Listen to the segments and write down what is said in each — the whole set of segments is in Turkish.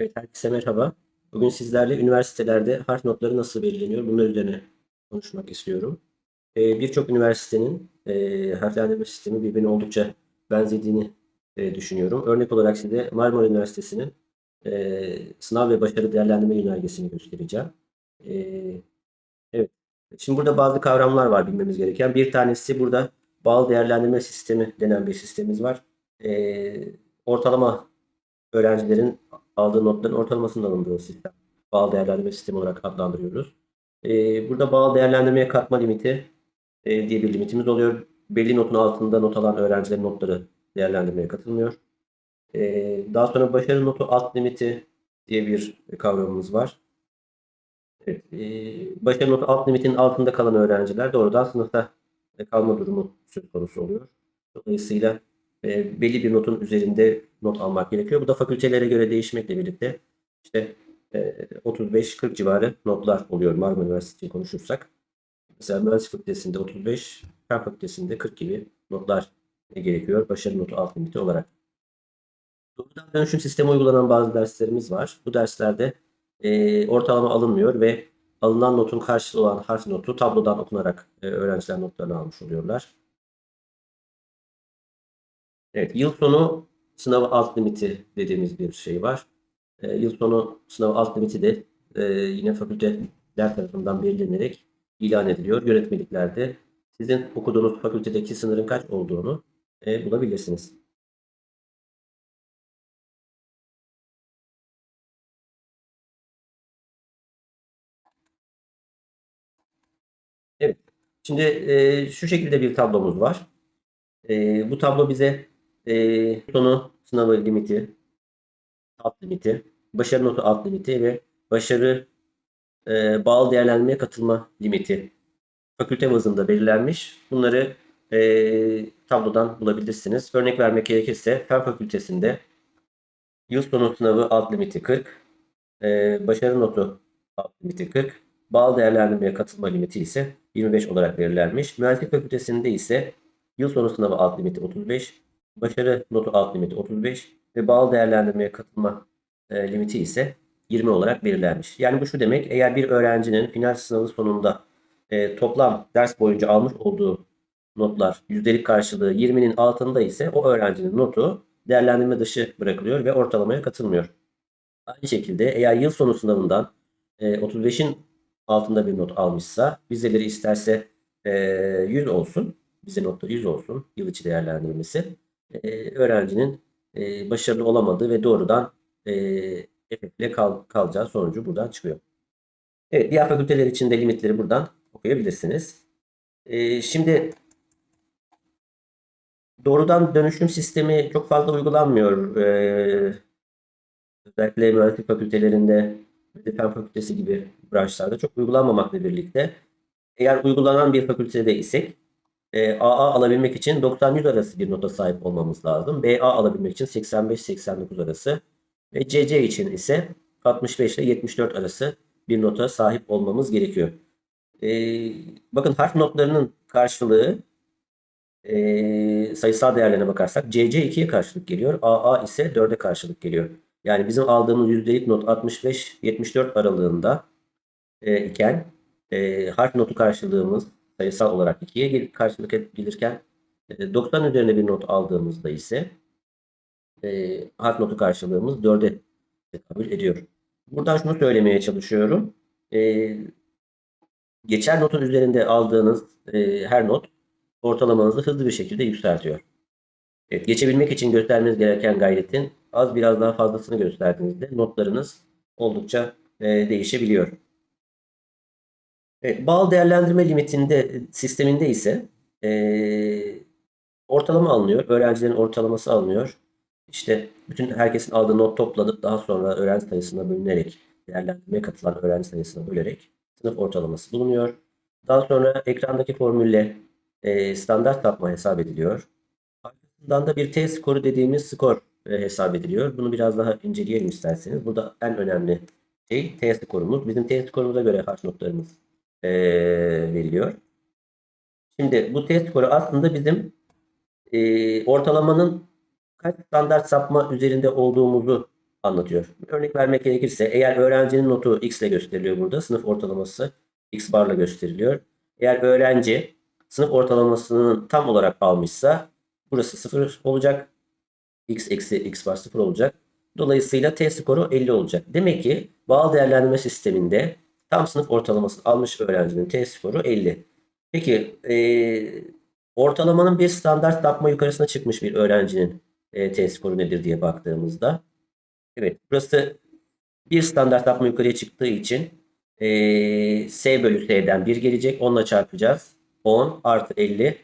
Evet, herkese merhaba. Bugün sizlerle üniversitelerde harf notları nasıl belirleniyor? Bunlar üzerine konuşmak istiyorum. Ee, Birçok üniversitenin e, harflendirme sistemi birbirine oldukça benzediğini e, düşünüyorum. Örnek olarak size Marmara Üniversitesi'nin e, sınav ve başarı değerlendirme yönergesini göstereceğim. E, evet. Şimdi burada bazı kavramlar var bilmemiz gereken. Bir tanesi burada bağlı değerlendirme sistemi denen bir sistemimiz var. E, ortalama öğrencilerin aldığı notların ortalamasının alındığı sistem. Bağlı değerlendirme sistemi olarak adlandırıyoruz. Ee, burada bağlı değerlendirmeye katma limiti e, diye bir limitimiz oluyor. Belli notun altında not alan öğrencilerin notları değerlendirmeye katılmıyor. Ee, daha sonra başarı notu alt limiti diye bir kavramımız var. Evet, e, başarı notu alt limitinin altında kalan öğrenciler doğrudan sınıfta kalma durumu söz konusu oluyor. Dolayısıyla e, belli bir notun üzerinde not almak gerekiyor. Bu da fakültelere göre değişmekle birlikte işte e, 35-40 civarı notlar oluyor Marmara Üniversitesi için konuşursak. Mesela mühendislik fakültesinde 35, fen fakültesinde 40 gibi notlar gerekiyor başarı notu alt limiti olarak. Doğrudan dönüşüm sistemi uygulanan bazı derslerimiz var. Bu derslerde e, ortalama alınmıyor ve alınan notun karşılığı olan harf notu tablodan okunarak e, öğrenciler notlarını almış oluyorlar. Evet, yıl sonu sınav alt limiti dediğimiz bir şey var. E, yıl sonu sınav alt limiti de e, yine fakülteler tarafından belirlenerek ilan ediliyor. Yönetmeliklerde sizin okuduğunuz fakültedeki sınırın kaç olduğunu e, bulabilirsiniz. Evet. Şimdi e, şu şekilde bir tablomuz var. E, bu tablo bize e, sonu sınavı limiti, alt limiti, başarı notu alt limiti ve başarı e, bağlı değerlendirmeye katılma limiti fakülte bazında belirlenmiş. Bunları e, tablodan bulabilirsiniz. Örnek vermek gerekirse Fen Fakültesinde yıl sonu sınavı alt limiti 40, e, başarı notu alt limiti 40, bağlı değerlendirmeye katılma limiti ise 25 olarak belirlenmiş. Mühendislik Fakültesinde ise yıl sonu sınavı alt limiti 35, başarı notu alt limiti 35 ve bağlı değerlendirmeye katılma e, limiti ise 20 olarak belirlenmiş. Yani bu şu demek eğer bir öğrencinin final sınavı sonunda e, toplam ders boyunca almış olduğu notlar yüzdelik karşılığı 20'nin altında ise o öğrencinin notu değerlendirme dışı bırakılıyor ve ortalamaya katılmıyor. Aynı şekilde eğer yıl sonu sınavından e, 35'in altında bir not almışsa vizeleri isterse e, 100 olsun. Vize notları 100 olsun. Yıl içi değerlendirmesi. E, öğrencinin e, başarılı olamadığı ve doğrudan e, efektle kal, kalacağı sonucu buradan çıkıyor. Evet, diğer fakülteler için de limitleri buradan okuyabilirsiniz. E, şimdi doğrudan dönüşüm sistemi çok fazla uygulanmıyor. Özellikle mühendislik fakültelerinde fen fakültesi gibi branşlarda çok uygulanmamakla birlikte eğer uygulanan bir fakültede isek e, AA alabilmek için 90-100 arası bir nota sahip olmamız lazım. BA alabilmek için 85-89 arası ve CC için ise 65 ile 74 arası bir nota sahip olmamız gerekiyor. E, bakın harf notlarının karşılığı e, sayısal değerlerine bakarsak CC 2'ye karşılık geliyor. AA ise 4'e karşılık geliyor. Yani bizim aldığımız yüzdelik not 65-74 aralığında e, iken e, harf notu karşılığımız sayısal olarak 2'ye karşılık gelirken 90 e, üzerine bir not aldığımızda ise e, harf notu karşılığımız 4'e kabul ediyor. Buradan şunu söylemeye çalışıyorum. E, geçer notun üzerinde aldığınız e, her not ortalamanızı hızlı bir şekilde yükseltiyor. Evet, geçebilmek için göstermeniz gereken gayretin az biraz daha fazlasını gösterdiğinizde notlarınız oldukça e, değişebiliyor. Bağlı değerlendirme limitinde sisteminde ise e, ortalama alınıyor. Öğrencilerin ortalaması alınıyor. İşte bütün herkesin aldığı not topladık. Daha sonra öğrenci sayısına bölünerek değerlendirmeye katılan öğrenci sayısına bölerek sınıf ortalaması bulunuyor. Daha sonra ekrandaki formülle e, standart sapma hesap ediliyor. Arkasından da bir T skoru dediğimiz skor e, hesap ediliyor. Bunu biraz daha inceleyelim isterseniz. Burada en önemli şey T skorumuz. Bizim T skorumuza göre harf notlarımız e, veriliyor. Şimdi bu T skoru aslında bizim e, ortalamanın kaç standart sapma üzerinde olduğumuzu anlatıyor. Örnek vermek gerekirse eğer öğrencinin notu x ile gösteriliyor burada. Sınıf ortalaması x barla gösteriliyor. Eğer öğrenci sınıf ortalamasının tam olarak almışsa burası 0 olacak. x eksi x bar 0 olacak. Dolayısıyla t skoru 50 olacak. Demek ki bağlı değerlendirme sisteminde tam sınıf ortalamasını almış öğrencinin t skoru 50. Peki eee, ortalamanın bir standart sapma yukarısına çıkmış bir öğrencinin e, t skoru nedir diye baktığımızda evet burası bir standart sapma yukarıya çıktığı için eee, s bölü s'den 1 gelecek. 10'la çarpacağız. 10 artı 50.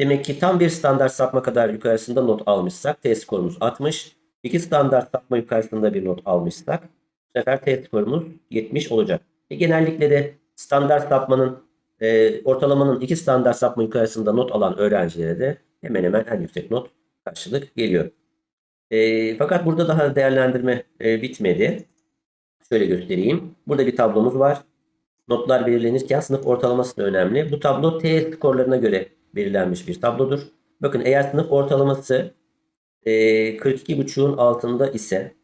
Demek ki tam bir standart sapma kadar yukarısında not almışsak t skorumuz 60. İki standart sapma yukarısında bir not almışsak bu sefer t skorumuz 70 olacak. E, genellikle de standart sapmanın e, ortalamanın iki standart sapma yukarısında not alan öğrencilere de hemen hemen en yüksek not karşılık geliyor. E, fakat burada daha değerlendirme e, bitmedi. Şöyle göstereyim. Burada bir tablomuz var. Notlar belirlenirken sınıf ortalaması da önemli. Bu tablo T skorlarına göre belirlenmiş bir tablodur. Bakın eğer sınıf ortalaması e, 42.5'un altında ise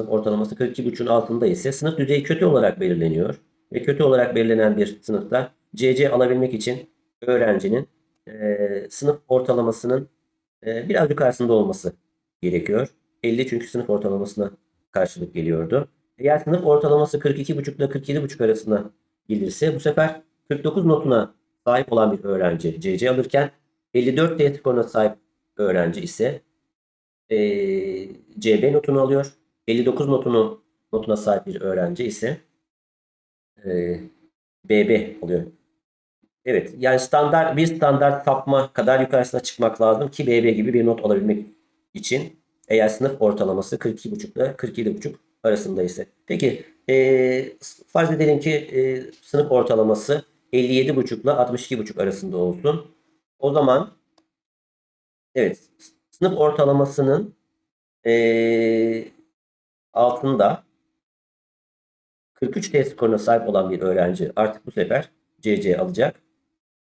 sınıf ortalaması 42.5'un altında ise sınıf düzeyi kötü olarak belirleniyor. Ve kötü olarak belirlenen bir sınıfta CC alabilmek için öğrencinin e, sınıf ortalamasının e, biraz yukarısında olması gerekiyor. 50 çünkü sınıf ortalamasına karşılık geliyordu. Eğer sınıf ortalaması 42.5 ile 47.5 arasında gelirse bu sefer 49 notuna sahip olan bir öğrenci CC alırken 54 D skoruna sahip öğrenci ise e, CB notunu alıyor. 59 notunu notuna sahip bir öğrenci ise e, BB oluyor. Evet yani standart bir standart sapma kadar yukarısına çıkmak lazım ki BB gibi bir not alabilmek için eğer sınıf ortalaması 42.5 ile 47.5 arasında ise. Peki e, farz edelim ki e, sınıf ortalaması 57.5 ile 62.5 arasında olsun. O zaman evet sınıf ortalamasının e, altında 43 T skoruna sahip olan bir öğrenci artık bu sefer CC alacak.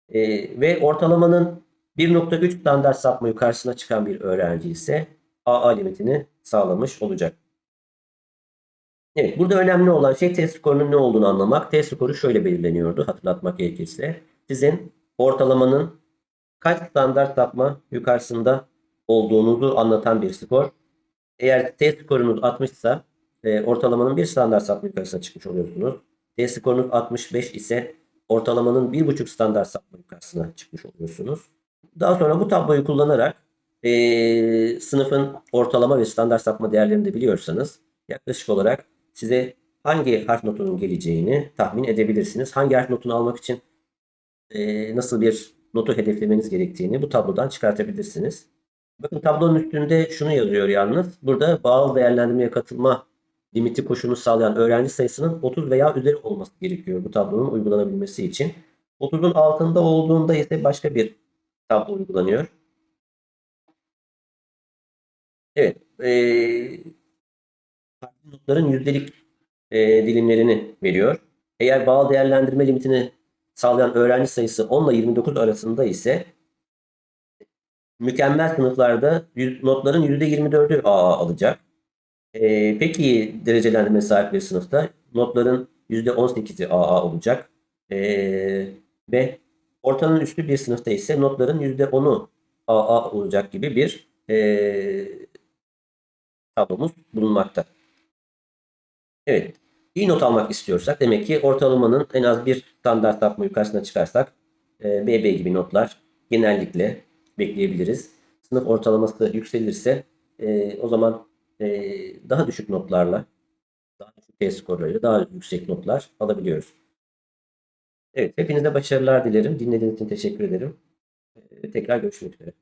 E, ve ortalamanın 1.3 standart sapma yukarısına çıkan bir öğrenci ise AA limitini sağlamış olacak. Evet, burada önemli olan şey test skorunun ne olduğunu anlamak. Test skoru şöyle belirleniyordu hatırlatmak gerekirse. Sizin ortalamanın kaç standart sapma yukarısında olduğunuzu anlatan bir skor. Eğer test skorunuz 60 ise ortalamanın bir standart sapma yukarısına çıkmış oluyorsunuz. Test skorunuz 65 ise ortalamanın 1.5 standart sapma yukarısına çıkmış oluyorsunuz. Daha sonra bu tabloyu kullanarak e, sınıfın ortalama ve standart sapma değerlerini de biliyorsanız yaklaşık olarak size hangi harf notunun geleceğini tahmin edebilirsiniz. Hangi harf notunu almak için e, nasıl bir notu hedeflemeniz gerektiğini bu tablodan çıkartabilirsiniz. Bakın tablonun üstünde şunu yazıyor yalnız. Burada bağlı değerlendirmeye katılma limiti koşulunu sağlayan öğrenci sayısının 30 veya üzeri olması gerekiyor bu tablonun uygulanabilmesi için. 30'un altında olduğunda ise başka bir tablo uygulanıyor. Evet. E, farklı notların yüzdelik e, dilimlerini veriyor. Eğer bağlı değerlendirme limitini sağlayan öğrenci sayısı 10 ile 29 arasında ise mükemmel sınıflarda notların %24'ü AA alacak. E, peki derecelendirme sahip bir sınıfta notların %18'i AA olacak. E, ve ortanın üstü bir sınıfta ise notların %10'u AA olacak gibi bir e, tablomuz bulunmakta. Evet. İyi not almak istiyorsak demek ki ortalamanın en az bir standart sapma yukarısına çıkarsak e, BB gibi notlar genellikle bekleyebiliriz. Sınıf ortalaması yükselirse e, o zaman e, daha düşük notlarla daha düşük test skorlarıyla daha yüksek notlar alabiliyoruz. Evet, hepinize başarılar dilerim. Dinlediğiniz için teşekkür ederim. E, tekrar görüşmek üzere.